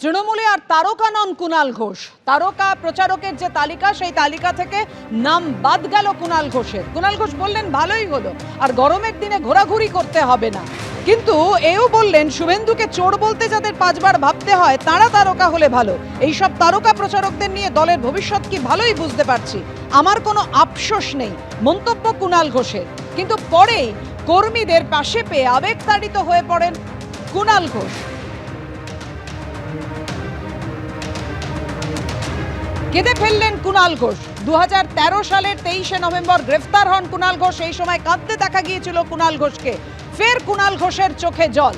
তৃণমূলে আর তারকা নন কুণাল ঘোষ। তারকা প্রচারকের যে তালিকা, সেই তালিকা থেকে নাম বাদ গেল কুণাল ঘোষের। কুণাল ঘোষ বললেন, ভালোই হলো। আর গরমের দিনে ঘোরাঘুরি করতে হবে না। কিন্তু এও বললেন, শুভেন্দুকে চোর বলতে যাদের পাঁচবার ভাবতে হয়, তারা তারকা হলে ভালো। এইসব তারকা প্রচারকদের নিয়ে দলের ভবিষ্যৎ কি ভালোই বুঝতে পারছি। আমার কোনো আফসোস নেই। মন্তব্য কুণাল ঘোষের। কিন্তু পরেই কর্মীদের পাশে পেয়ে আবেগতাড়িত হয়ে পড়েন কুণাল ঘোষ। কেঁদে ফেললেন কুণাল ঘোষ। দু হাজার তেরো সালের তেইশে নভেম্বর গ্রেফতার হন কুণাল ঘোষ। এই সময় কাঁদতে দেখা গিয়েছিল কুণাল ঘোষকে। ফের কুণাল ঘোষের চোখে জল।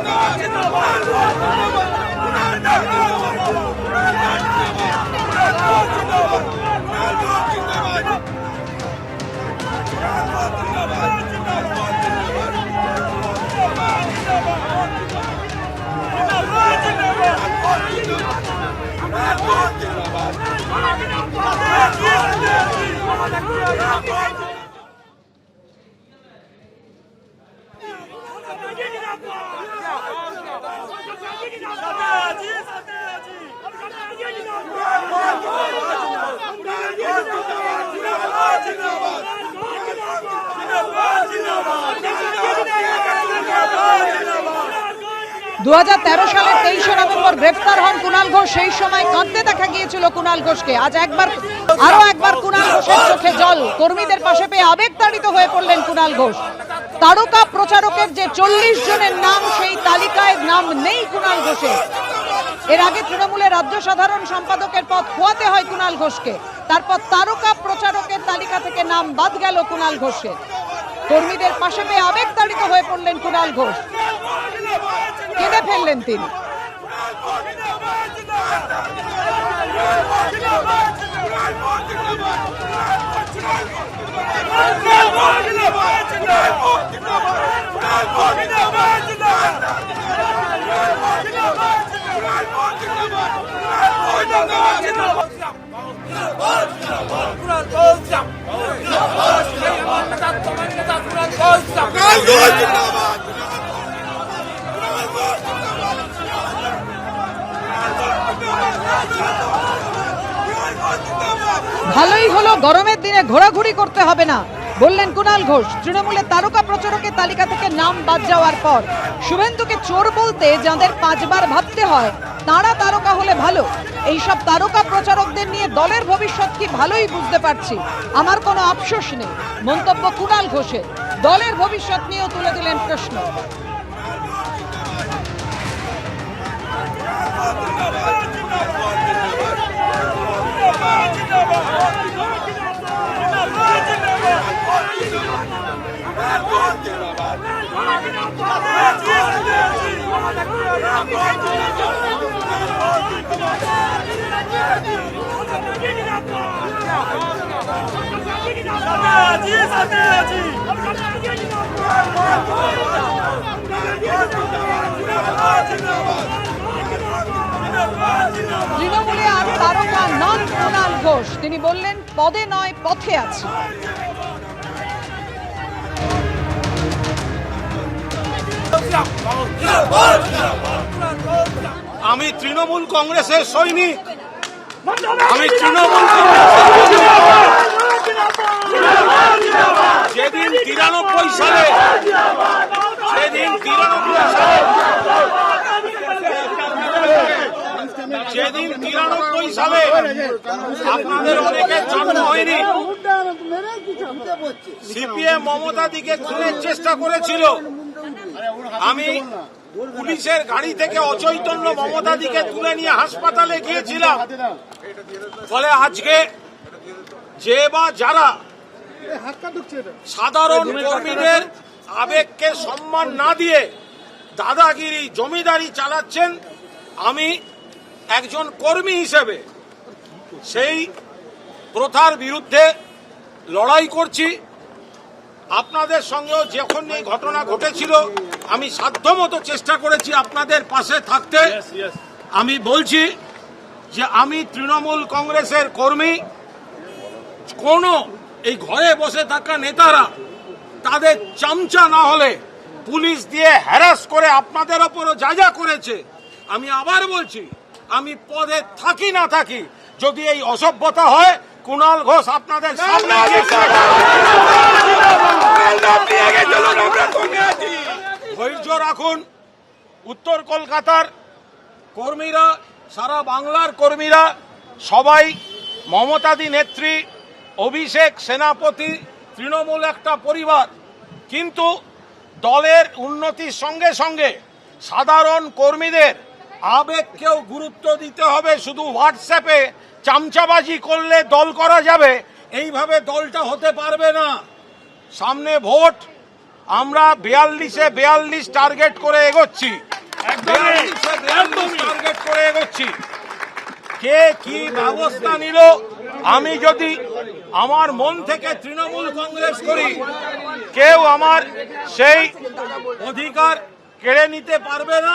Let's go! Hey, no, no, no. দু হাজার তেরো সালের তেইশে নভেম্বর গ্রেফতার হন কুণাল ঘোষ। সেই সময় কাঁদতে দেখা গিয়েছিল কুণাল ঘোষকে। আজ একবার আরও একবার কুণাল ঘোষের চোখে জল। কর্মীদের পাশে পেয়ে আবেগতাড়িত হয়ে পড়লেন কুণাল ঘোষ। তারকা প্রচারকের যে চল্লিশ জনের নাম, সেই তালিকায় নাম নেই কুণাল ঘোষের। এর আগে তৃণমূলের রাজ্য সাধারণ সম্পাদকের পদ খোয়াতে হয় কুণাল ঘোষকে। তারপর তারকা প্রচারকের তালিকা থেকে নাম বাদ গেল কুণাল ঘোষের। কর্মীদের পাশে পেয়ে আবেগতাড়িত হয়ে পড়লেন কুণাল ঘোষ। কেঁদে ফেললেন তিনি ভালোই হলো, গরমের দিনে ঘোরাঘুরি করতে হবে না। বললেন কুণাল ঘোষ, তৃণমূলের তারকা প্রচারকের তালিকা থেকে নাম বাদ যাওয়ার পর। শুভেন্দুকে চোর বলতে যাদের পাঁচবার ভাবতে হয়, তারা তারকা হলে ভালো। এইসব তারকা প্রচারকদের নিয়ে দলের ভবিষ্যৎ কি ভালোই বুঝতে পারছি, আমার কোনো আফসোস নেই, মন্তব্য কুণাল ঘোষের। দলের ভবিষ্যৎ নিয়েও তুলে দিলেন প্রশ্ন। তৃণমূলে আর তারকা নন কুণাল ঘোষ। তিনি বললেন পদে নয় পথে আছে। আমি তৃণমূল কংগ্রেসের সৈনিক। আমি তৃণমূল যেদিন তিরানব্বই সালে যেদিন তিরানব্বই সালে যেদিন তিরানব্বই সালে আপনাদের অনেকের জন্ম হয়নি সিপিএম মমতা দিকে খুনের চেষ্টা করেছিল। আমি পুলিশের গাড়ি থেকে অচৈতন্য মমতাদিকে তুলে নিয়ে হাসপাতালে গিয়েছিলাম। ফলে আজকে যে বা যারা সাধারণ কর্মীদের আবেগকে সম্মান না দিয়ে দাদাগিরি জমিদারি চালাচ্ছেন, আমি একজন কর্মী হিসেবে সেই প্রথার বিরুদ্ধে লড়াই করছি। আপনাদের সঙ্গেও যখন এই ঘটনা ঘটেছিল আমি সাধ্যমতো চেষ্টা করেছি আপনাদের পাশে থাকতে। আমি বলছি যে আমি তৃণমূল কংগ্রেসের কর্মী। কোন এই ঘরে বসে থাকা নেতারা তাদের চামচা না হলে পুলিশ দিয়ে হ্যারাস করে আপনাদের ওপরও যা যা করেছে আমি আবার বলছি আমি পদে থাকি না থাকি যদি এই অসভ্যতা হয় কুণাল ঘোষ আপনাদের সামনে ধৈর্য রাখুন। উত্তর কলকাতার কর্মীরা, সারা বাংলার কর্মীরা, সবাই মমতাদি নেত্রী, অভিষেক সেনাপতি, তৃণমূল একটা পরিবার। কিন্তু দলের উন্নতির সঙ্গে সঙ্গে সাধারণ কর্মীদের আবেগকেও গুরুত্ব দিতে হবে। শুধু হোয়াটসঅ্যাপে চামচাবাজি করলে দল করা যাবে। এইভাবে দলটা হতে পারবে না। সামনে ভোট। আমরা বিয়াল্লিশে বিয়াল্লিশ টার্গেট করে এগোচ্ছি। টার্গেট করে এগোচ্ছি। কে কি ব্যবস্থা নিল? আমি যদি আমার মন থেকে তৃণমূল কংগ্রেস করি কেউ আমার সেই অধিকার কেড়ে নিতে পারবে না?